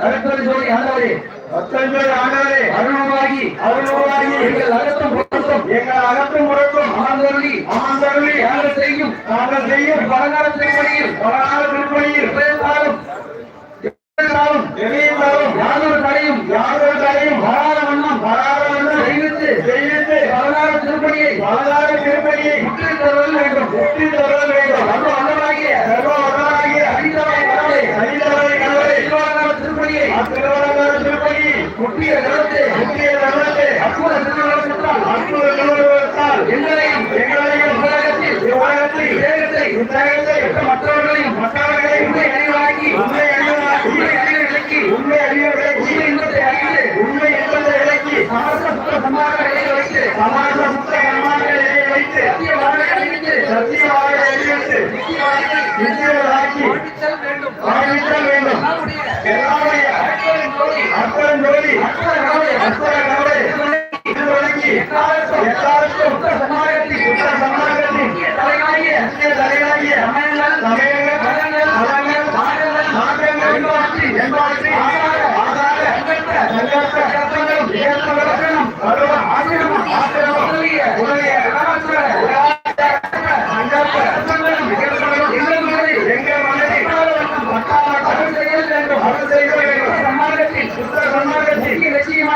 அருட்பெரும் ஜோதி ஆண்டவரே பத்தொன்பது ஆண்டவரே அருள்வாகி அருள்வாகி எங்கள் அகத்தும் புறத்தும் எங்கள் அகத்தும் அமர்ந்தருளி யாரும் செய்யும் நாங்கள் செய்யும் பலகால திருப்பணியில் பலநாள் திருப்பணியில் எப்பேற்றாலும் எப்பேற்றாலும் எதையும் யாதொரு தடையும் யாதொரு தடையும் வராத வண்ணம் வராத வண்ணம் செய்வித்து செய்வித்து பலகால திருப்பணியை பலநாள் திருப்பணியை முற்றி தருவது வேண்டும். தருவது அத்திருவரங்கான திருப்பணி முக்கிய தருணத்தை அற்புத திருவிழாத்தால் அற்புத திருவருவத்தால் எங்களையும் எங்களையும் உலகத்தில் உலகத்தில் தேகத்தை புத்தகத்தை மற்றவர்களையும் மற்றவர்களை உண்மை அறிவாக்கி உண்மை அறிவாக்கி உண்மை அறிவை விளக்கி உண்மை அறிவதை உண்மை இன்பத்தை அறிந்து உண்மை என்பதை விளக்கி சமரச சுத்த சமாதான வைத்து சமாஜ சத்தியமாக வாழ்வித்தல் வேண்டும். வேண்டும். எல்லாருடைய அற்புதம்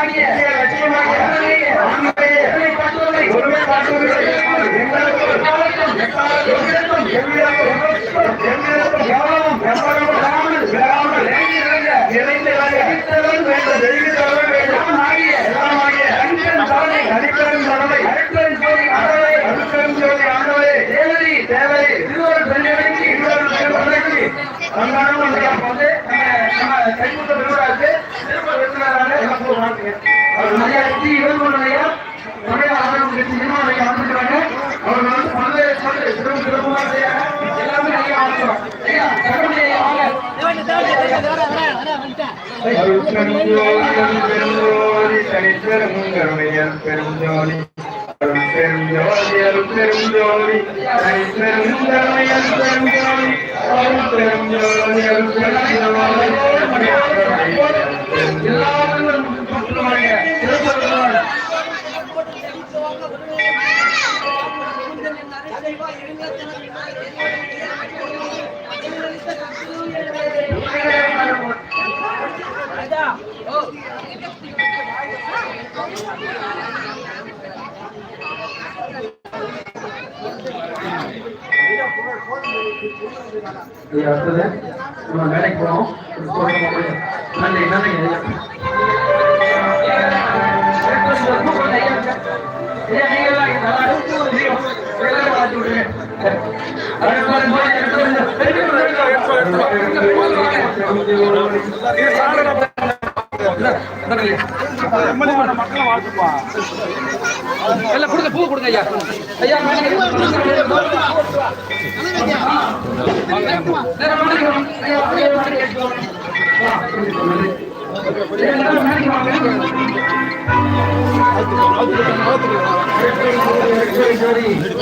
முக்கிய அவர் நிறைய தமிழக அரசு நிர்வாகிகள் வந்திருக்கிறாங்க. வந்து பல்வேறு சிறப்பு சிறப்புமா செய்யாங்க எல்லாமே நிறைய வாழ்த்துறோம். ஐயா, கருணை பெருஞ்சோதி தனிப்பெரும் கருணையர் பெருஞ்சோதி அருட்பெருஞ்சோதி அருட்பெருஞ்சோதி தனிப்பெரும் கருணையர் பெருஞ்சோதி அருட்பெருஞ்சோதி அருட்பெருஞ்சோதி அடுத்தது நம்ம வேலைக்கு போறோம் நன்றி நன்றி ஐயா எல்லாம் கொடுங்க பூ கொடுங்க ஐயா ஐயா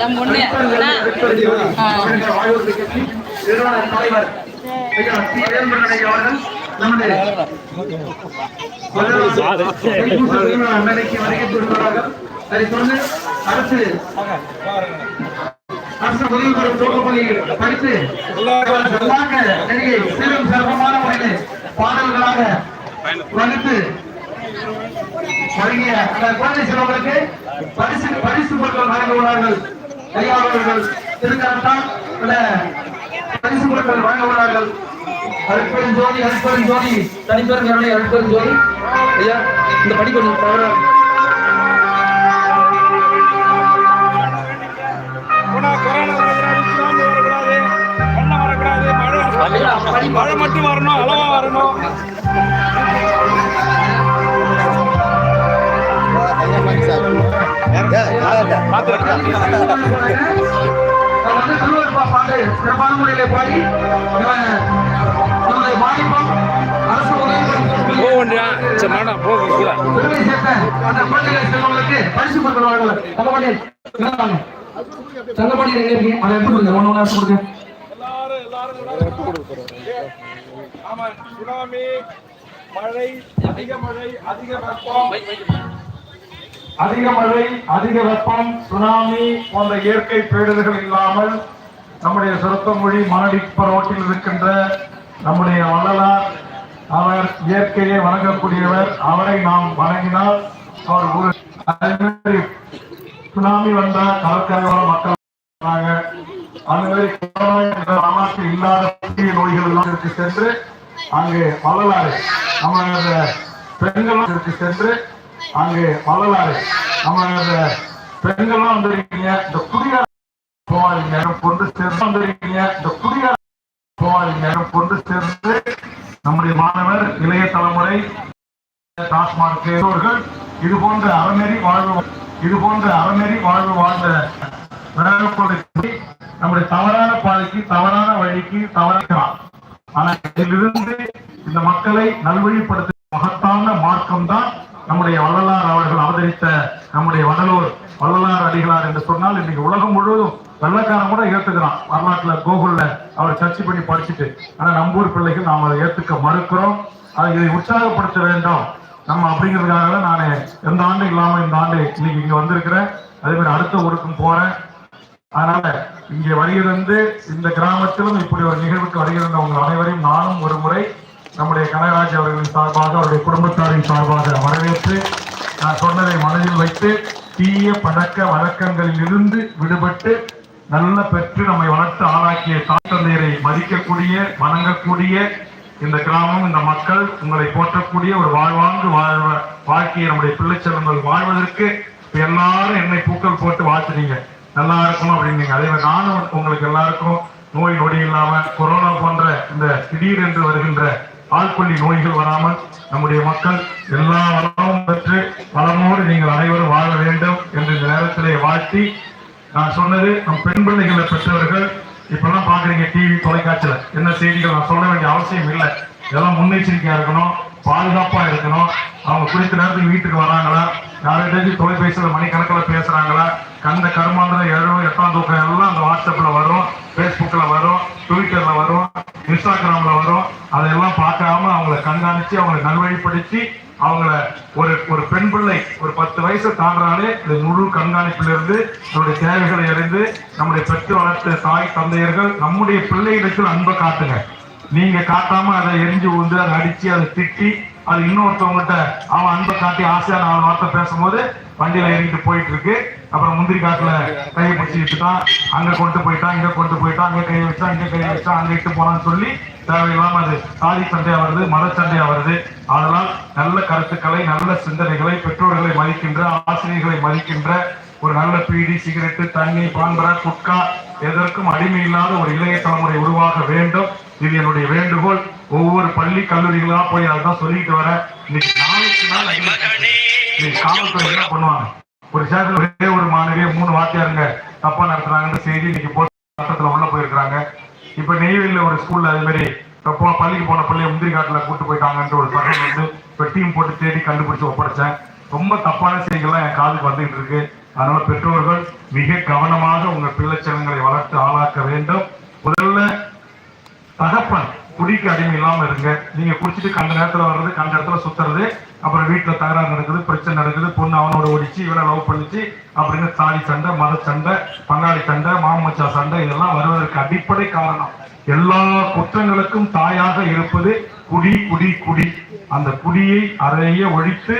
என் பொண்ணு. அண்ணா. தலைவர் அவர்கள் தொடர்ந்து அரசு அரசு உதவி பெறும் துவக்கப்பள்ளியில் படித்து நல்லாக நடிகை சிறும் சிறப்பமான முறையில் பாடல்களாக வகுத்து வழங்கிய அந்த குழந்தை பரிசு பரிசு பொருட்கள் வழங்க உள்ளார்கள். ஐயா அவர்கள் திருக்கரத்தால் பரிசு பொருட்கள் வழங்க உள்ளார்கள். அருட்பெரும் ஜோதி அருட்பெரும் ஜோதி தனிப்பெரும் கருணை அருட்பெரும் ஜோதி. ஐயா இந்த படி கொஞ்சம் தவற. வரக்கூடாது, மழை மழை மட்டும் வரணும் அளவா வரணும். சிறப்பான முறையிலே பாடி நம்முடைய மாநிலம் அரசு போக வேண்டியா சரி மேடம் போக கூட பரிசு தங்கமணி எங்க இருக்கீங்க அதை கொடுங்க ஒன்று ஒன்று கொடுங்க எல்லாரும் ஆமா சுனாமி மழை அதிக மழை அதிக வெப்பம் அதிக மழை அதிக வெப்பம் சுனாமி போன்ற இயற்கை பேரிடர்கள் இல்லாமல் நம்முடைய சொருத்தமொழி மனடிப்ப ரோட்டில் இருக்கின்ற நம்முடைய வள்ளலார் அவர் இயற்கையை வணங்கக்கூடியவர் அவரை நாம் வணங்கினால் அவர் ஒரு சுனாமி வந்தா கடற்கரையோர மக்கள் வந்தாங்க. அந்த மாதிரி என்ற வரலாற்று இல்லாத புதிய நோய்கள் எல்லாம் சென்று அங்கு வள்ளலாறு நம்ம பெண்களும் சென்று அங்கு வள்ளலாறு நம்ம அந்த பெண்களும் வந்திருக்கீங்க இந்த குடியார போவாதீங்க கொண்டு சேர்ந்து வந்திருக்கீங்க இந்த குடியார போவாதீங்க கொண்டு சேர்ந்து நம்முடைய மாணவர் இளைய தலைமுறை டாஸ்மாக் பெற்றோர்கள் இது போன்ற அறநெறி வாழ்வு இது போன்ற அறநெறி வாழ்வு வாழ்ந்த நம்முடைய தவறான பாதைக்கு தவறான வழிக்கு தவறான் ஆனா இதிலிருந்து இந்த மக்களை நல்வழிப்படுத்த மகத்தான மார்க்கம் தான் நம்முடைய வள்ளலார் அவர்கள் அவதரித்த நம்முடைய வடலூர் வள்ளலார் அடிகளார் என்று சொன்னால் இன்னைக்கு உலகம் முழுவதும் வெள்ளக்காரன் கூட ஏத்துக்கிறான். வரலாற்றுல கோகுல்ல அவர் சர்ச்சை பண்ணி படிச்சுட்டு. ஆனா நம்பூர் பிள்ளைகள் நாம் அதை ஏத்துக்க மறுக்கிறோம். அதை இதை உற்சாகப்படுத்த வேண்டும். நம்ம அப்படிங்கிறதுக்காக தான் நான் எந்த ஆண்டு இல்லாம இந்த ஆண்டு இன்னைக்கு இங்க வந்திருக்கிறேன். அதே மாதிரி அடுத்த ஊருக்கும் போறேன். அதனால இங்கே வருகிறது இந்த கிராமத்திலும் இப்படி ஒரு நிகழ்வுக்கு வருகின்ற உங்கள் அனைவரையும் நானும் ஒரு முறை நம்முடைய கனகராஜ் அவர்களின் சார்பாக அவருடைய குடும்பத்தாரின் சார்பாக வரவேற்று நான் சொன்னதை மனதில் வைத்து தீய பழக்க வழக்கங்களில் இருந்து விடுபட்டு நல்ல பெற்று நம்மை வளர்த்து ஆளாக்கிய தாத்தந்தையரை மதிக்கக்கூடிய வணங்கக்கூடிய இந்த கிராமம் இந்த மக்கள் உங்களை போற்றக்கூடிய ஒரு வாழ்வாங்கு வாழ்வ வாழ்க்கையை நம்முடைய பிள்ளை செல்வங்கள் வாழ்வதற்கு எல்லாரும் என்னை பூக்கள் போட்டு வாழ்த்துறீங்க. நல்லா இருக்கும் அப்படின்னீங்க. அதே மாதிரி நானும் உங்களுக்கு எல்லாருக்கும் நோய் நொடி இல்லாம கொரோனா போன்ற இந்த திடீரென்று வருகின்ற ஆட்கொள்ளி நோய்கள் வராமல் நம்முடைய மக்கள் எல்லா வளமும் பெற்று வளமோடு நீங்கள் அனைவரும் வாழ வேண்டும் என்று இந்த நேரத்திலே வாழ்த்தி நான் சொன்னது நம் பெண் பிள்ளைகளை பெற்றவர்கள் இப்பெல்லாம் பாக்குறீங்க டிவி தொலைக்காட்சியில. என்ன செய்திகள்? நான் சொல்ல வேண்டிய அவசியம் இல்லை. இதெல்லாம் முன்னெச்சரிக்கையா இருக்கணும் பாதுகாப்பா இருக்கணும். அவங்க குறித்த நேரத்துக்கு வீட்டுக்கு வராங்களா? யார்கிட்டயும் தொலைபேசியில மணிக்கணக்கில் பேசுறாங்களா? கண்ட கருமாந்திர எழுபது எட்டாம் தூக்கம் எல்லாம் அந்த வாட்ஸ்அப்பில் வரும் ஃபேஸ்புக்கில் வரும் ட்விட்டரில் வரும் இன்ஸ்டாகிராமில் வரும். அதையெல்லாம் பார்க்காம அவங்கள கண்காணித்து அவங்களை நல்வழிப்படுத்தி அவங்கள ஒரு ஒரு பெண் பிள்ளை ஒரு பத்து வயசு தாண்டாலே இந்த முழு கண்காணிப்பிலிருந்து நம்முடைய தேவைகளை அறிந்து நம்முடைய பெற்று வளர்த்த தாய் தந்தையர்கள் நம்முடைய பிள்ளைகளுக்கு அன்பை காட்டுங்க. நீங்க காட்டாம அதை எரிஞ்சு விழுந்து அதை அடிச்சு அதை திட்டி அது இன்னொருத்தவங்ககிட்ட அவன் அன்பை காட்டி ஆசையாக நாலு வார்த்தை பேசும்போது வண்டியில ஏறிட்டு போயிட்டு இருக்கு. அப்புறம் முந்திரி காட்டுல கையை பிடிச்சிட்டு தான் அங்க கொண்டு போயிட்டான் இங்க கொண்டு போயிட்டான் அங்க கையை வச்சா இங்க கையை வச்சா அங்க இட்டு போனான்னு சொல்லி தேவையில்லாம அது சாதி சண்டையா வருது மத சண்டையா வருது. அதனால் நல்ல கருத்துக்களை நல்ல சிந்தனைகளை பெற்றோர்களை மதிக்கின்ற ஆசிரியர்களை மதிக்கின்ற ஒரு நல்ல பீடி சிகரெட்டு தண்ணி பான்பரா குட்கா எதற்கும் அடிமை இல்லாத ஒரு இளைய தலைமுறை உருவாக வேண்டும். இது என்னுடைய வேண்டுகோள். ஒவ்வொரு பள்ளி கல்லூரிகளா போய் அதான் சொல்லிட்டு வரேன். இன்னைக்கு நாளுக்கு நாள் இன்னைக்கு காவல்துறை என்ன பண்ணுவாங்க? ஒரு சேரத்துல ஒரே ஒரு மாணவியை மூணு வாத்தியாருங்க தப்பா நடத்துறாங்கன்னு செய்தி இன்னைக்கு போட்டத்துல உள்ள போயிருக்கிறாங்க. இப்ப நெய்வேலியில ஒரு ஸ்கூல்ல அது மாதிரி இப்ப பள்ளிக்கு போன பிள்ளைய முந்திரி காட்டுல கூட்டு போயிட்டாங்கன்ற ஒரு தகவல் வந்து இப்ப டீம் போட்டு தேடி கண்டுபிடிச்சு ஒப்படைச்சேன். ரொம்ப தப்பான செய்திகள்லாம் என் காதுக்கு வந்துகிட்டு இருக்கு. அதனால பெற்றோர்கள் மிக கவனமாக உங்க பிள்ளைச்சலங்களை வளர்த்து ஆளாக்க வேண்டும். முதல்ல தகப்பன் குடிக்கு அடிமை இல்லாமல் இருங்க. நீங்க குடிச்சிட்டு கண்ட நேரத்தில் வர்றது கண்ட இடத்துல சுத்துறது அப்புறம் வீட்டில் தகராறு நடக்குது பிரச்சனை நடக்குது பொண்ணு அவனோட ஒடிச்சு இவனை லவ் பண்ணிச்சு அப்படின்னு தாலி சண்டை மத சண்டை பங்காளி சண்டை மாமச்சா சண்டை இதெல்லாம் வருவதற்கு அடிப்படை காரணம். எல்லா குற்றங்களுக்கும் தாயாக இருப்பது குடி குடி குடி. அந்த குடியை அறைய ஒழித்து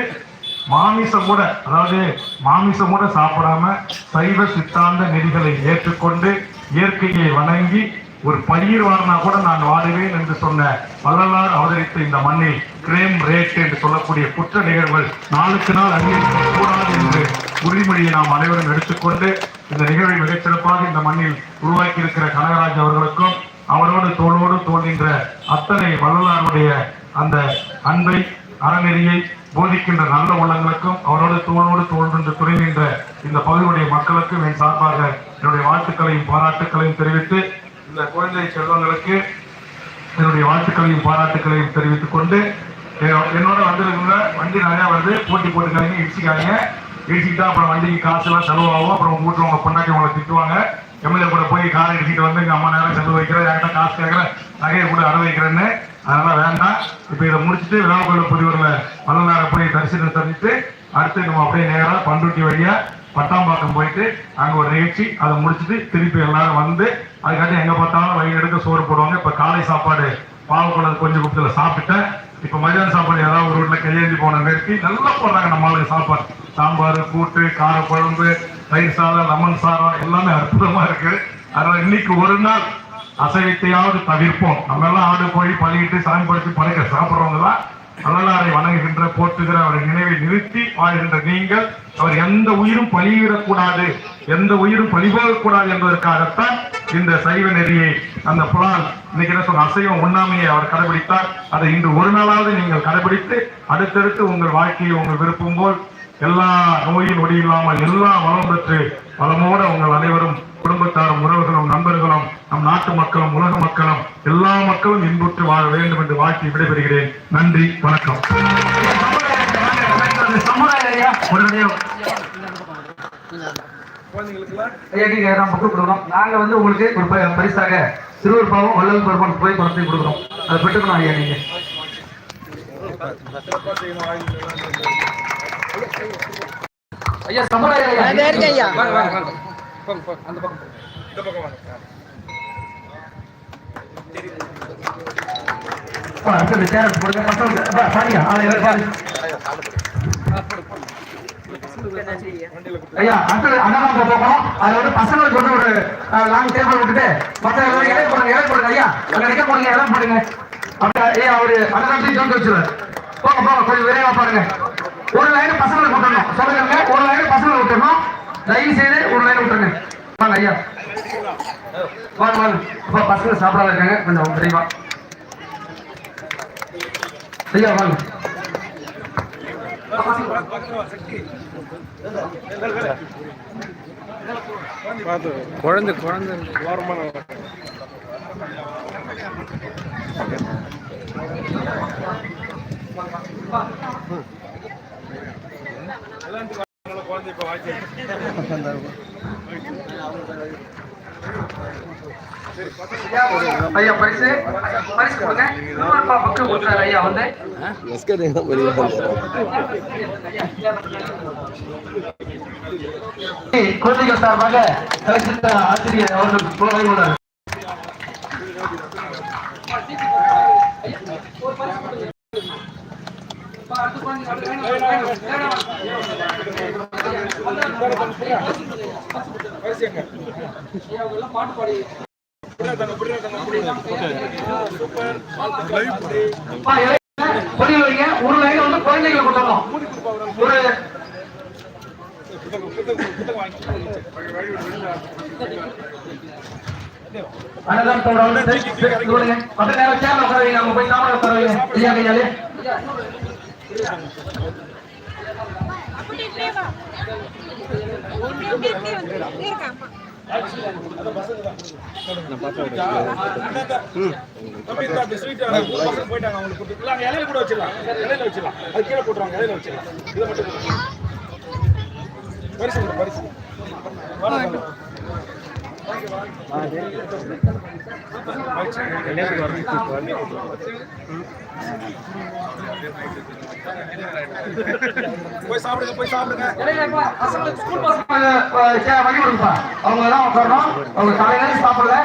மாமிசம் கூட அதாவது மாமிசம் கூட சாப்பிடாம சைவ சித்தாந்த நெறிகளை ஏற்றுக்கொண்டு இயற்கையை வணங்கி ஒரு பயிர் வாரினா கூட நான் வாடுவேன் என்று சொன்ன வள்ளலார் அவதரித்த இந்த மண்ணில் கிரேம் ரேட் என்று சொல்லக்கூடிய குற்ற நிகழ்வுகள் நாளுக்கு நாள் அதிகரிக்கக்கூடாது என்று உறுதிமொழியை நாம் அனைவரும் எடுத்துக்கொண்டு இந்த நிகழ்வை மிகச்சிறப்பாக இந்த மண்ணில் உருவாக்கி இருக்கிற கனகராஜ் அவர்களுக்கும் அவரோடு தோளோடு தோன்றுகின்ற அத்தனை வள்ளலாருடைய அந்த அன்பை அறநெறியை போதிக்கின்ற நல்ல உள்ளங்களுக்கும் அவரோடு தோளோடு தோன்று துணைகின்ற இந்த பகுதியுடைய மக்களுக்கும் என் சார்பாக என்னுடைய வாழ்த்துக்களையும் பாராட்டுக்களையும் தெரிவித்து இந்த குழந்தை செல்வங்களுக்கு என்னுடைய வாழ்த்துக்களையும் பாராட்டுக்களையும் தெரிவித்துக் கொண்டு என்னோட வந்திருக்கிற வண்டி நிறைய வருது. போட்டி போட்டுக்காதீங்க இடிச்சிக்காதீங்க. இடிச்சுக்கிட்டா அப்புறம் வண்டிக்கு காசு எல்லாம் செலவாகும். அப்புறம் உங்க உங்க பொண்டாட்டி உங்களை திட்டுவாங்க. எம்எல்ஏ கூட போய் காரை இடிச்சிட்டு வந்து எங்க அம்மா நேரம் செலவு வைக்கிறேன் என்கிட்ட காசு கேட்கறேன் நகையை கூட அடை வைக்கிறேன்னு. அதனால வேண்டாம். இப்ப இதை முடிச்சுட்டு விழாக்குள்ள புதியூர்ல வள்ளலாரை போய் தரிசனம் தெரிஞ்சுட்டு அடுத்து நம்ம அப்படியே நேராக பண்ருட்டி வழியா பட்டாம்பாக்கம் போயிட்டு அங்க ஒரு நிகழ்ச்சி அதை முடிச்சுட்டு திருப்பி எல்லாரும் வந்து அதுக்காட்டி எங்க பார்த்தாலும் வழி எடுக்க சோறு போடுவாங்க. இப்ப காலை சாப்பாடு பாவக்குளம் கொஞ்சம் குப்பத்துல சாப்பிட்டேன் இப்ப மதியான சாப்பாடு ஏதாவது ஒரு வீட்டுல கையேந்தி போன நேர்த்தி நல்லா போடுறாங்க நம்ம ஆளுக்கு சாப்பாடு. சாம்பார் கூட்டு கார குழம்பு தயிர் சாதம் லெமன் சாதம் எல்லாமே அற்புதமா இருக்கு. அதனால இன்னைக்கு ஒரு நாள் அசைவத்தையாவது தவிர்ப்போம். நம்ம எல்லாம் ஆடு போய் பழகிட்டு சாமி படுத்தி பழக சாப்பிட்றவங்க தான் வள்ளலாரை வணங்குகின்ற போற்றுகிற அவரை நினைவை நிறுத்தி வாழ்கின்ற நீங்கள். அவர் எந்த உயிரும் பலியிடக்கூடாது எந்த உயிரும் பழிபோகக்கூடாது என்பதற்காகத்தான் இந்த சைவ நெறியை அந்த புலால் இன்னைக்கு என்ன சொன்ன அசைவம் உண்ணாமையை அவர் கடைபிடித்தார். அதை இன்று ஒரு நாளாவது நீங்கள் கடைபிடித்து அடுத்தடுத்து உங்கள் வாழ்க்கையை உங்கள் விருப்பம் போல் எல்லா நோயும் நொடி இல்லாமல் எல்லா வளம் பெற்று வளமோட உங்கள் அனைவரும் குடும்பத்தாரும் உறவுகளும் நண்பர்களும் நம் நாட்டு மக்களும் உலக மக்களும் எல்லா மக்களும் இன்புற்று வாழ வேண்டும் என்று வாழ்த்தி விடைபெறுகிறேன். நன்றி வணக்கம். உடனடியாக நான் புக்கு கொடுக்குறோம் நாங்க வந்து உங்களுக்கு ஒரு பரிசாக சிறுவர் பாவம் வள்ளல் பெருமான் போய் பணத்தை கொடுக்குறோம் அதை பெற்றுக்கணும் ஐயா நீங்க. ஐயா சமுதாய ஐயா. அந்த பக்கம். இந்த பக்கம் வாங்க. ஆளை வேற பாரு ஐயா அடுத்தது அன்னதானம் போகணும் அதுல வந்து பசங்களுக்கு வந்து ஒரு லாங் டேபிள் விட்டுட்டு மற்ற எல்லாரும் இலை போடுங்க இலை போடுங்க ஐயா. அங்க நிக்க போடுங்க இலை போடுங்க. அப்படியே ஏன் அவரு அன்னதானத்தையும் ஜோன் வச்சுருவாரு. போங்க போங்க கொஞ்சம் விரைவா பாருங்க. ஒரு லைன் பசங்களுக்கு விட்டுறணும் சொல்லுங்க ஒரு லைன் பசங்களுக்கு விட்டுறணும் தயவு செய்து ஒரு லைன் விட்டுருங்க. வாங்க ஐயா. வாங்க வாங்க. அப்பா பசங்க சாப்பிடாத இருக்காங்க. கொஞ்சம் விரைவா. ஐயா வாங்க. குழந்தை குழந்தை. ஓரமான ஐயா பரிசு? பரிசு கொடுங்க. இன்னொரு பக்கம் கொடுத்தாரு ஐயா வந்து. குழந்தைகள் சார்பாக ஆசிரியர் அவர்கள் வைங்க ஒரு லைன் வந்து குழந்தைகளை கொடுக்கணும் ஒரு அன்னதானத்தோட வந்து கொடுங்க நேரம் சேர்ல உட்காருவீங்க அங்க போய் சாமான் உட்காருவீங்க ஐயா கையாலே போயிட்டாங்க அவங்களுக்கு கொடுத்து- இல்ல, இலையில கூட வச்சிடலாம் இலையில வச்சிடலாம் அது கீழே போட்டுருவாங்க இலையில வச்சிடலாம் இதை மட்டும் பரிசு பரிசு போய் சாப்பிடுங்க போய் சாப்பிடுங்க. பசங்களுக்கு ஸ்கூல் பசங்க சே- அவங்க தான் உட்காரணும் அவங்க காலையில இருந்து சாப்பிடல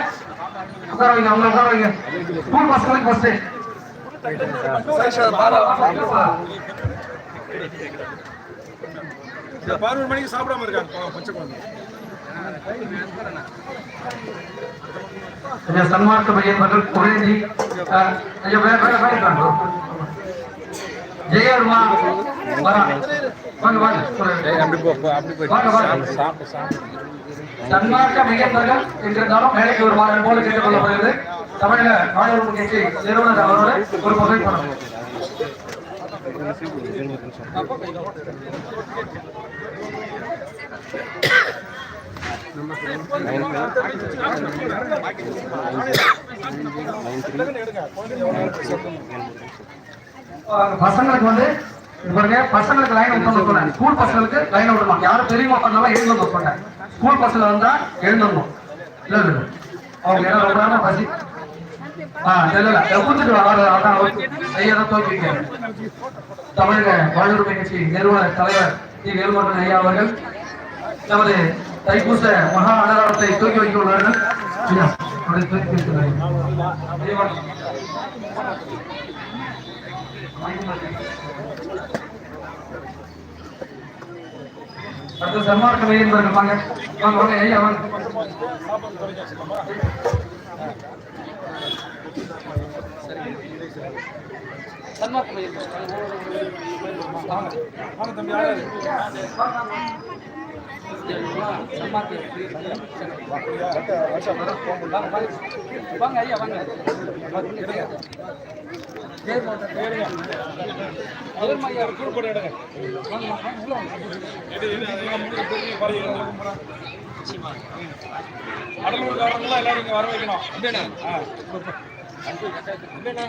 உட்கார வைங்க அவங்க உட்கார வைங்க ஸ்கூல் பசங்களுக்கு ஃபர்ஸ்ட் இந்த பதினொரு மணிக்கு சாப்பிடாம இருக்காங்க. பச்சை குழந்தை குறைஞ்சி ஐயா வேற வேற வேற காண்போம் ஜெயருமா வரா வாங்க வாங்க ஒரு- வாங்க வாங்க சன்மார்க்க மையப்பர்கள் என்றிருந்தாலும் ஒரு மாதம் போல கேட்டுக் கொள்ளப்படுகிறது தமிழக மாணவர் கட்சி நிறுவனர் அவரோட ஒரு புகைப்படம் அஹ் பசங்களுக்கு வந்து இது பாருங்க பசங்களுக்கு லைன் விட்டணும் சொன்னேன் ஸ்கூல் பசங்களுக்கு லைன் விடணும் யாரும் பெரியவங்க பண்ணாலும் எழுந்து சொன்னேன் ஸ்கூல் பசங்க வந்தா எழுந்தணும் இல்ல இல்ல அவங்க என்ன சொல்றாங்க பசி ஆ இல்ல இல்ல கொடுத்துட்டு அதான் ஐயா தான் தோக்கி தமிழக வாழ்வுரிமை கட்சி நிறுவன தலைவர் டி. வேல்முருகன் ஐயா அவர்கள் நமது தைப்பூச மகா அன்னதானத்தை தூக்கி வைக்க உள்ளார்கள் அடுத்து சன்மார்க்க மையன்பர்கள் வாங்க வாங்க வாங்க ஐயா வாங்க. சன்மார்க்க வாங்க தம்பி யாராவது வாங்க ஐயா வாங்க. கூடு போட்டு எல்லாரும் இங்க வர வைக்கணும்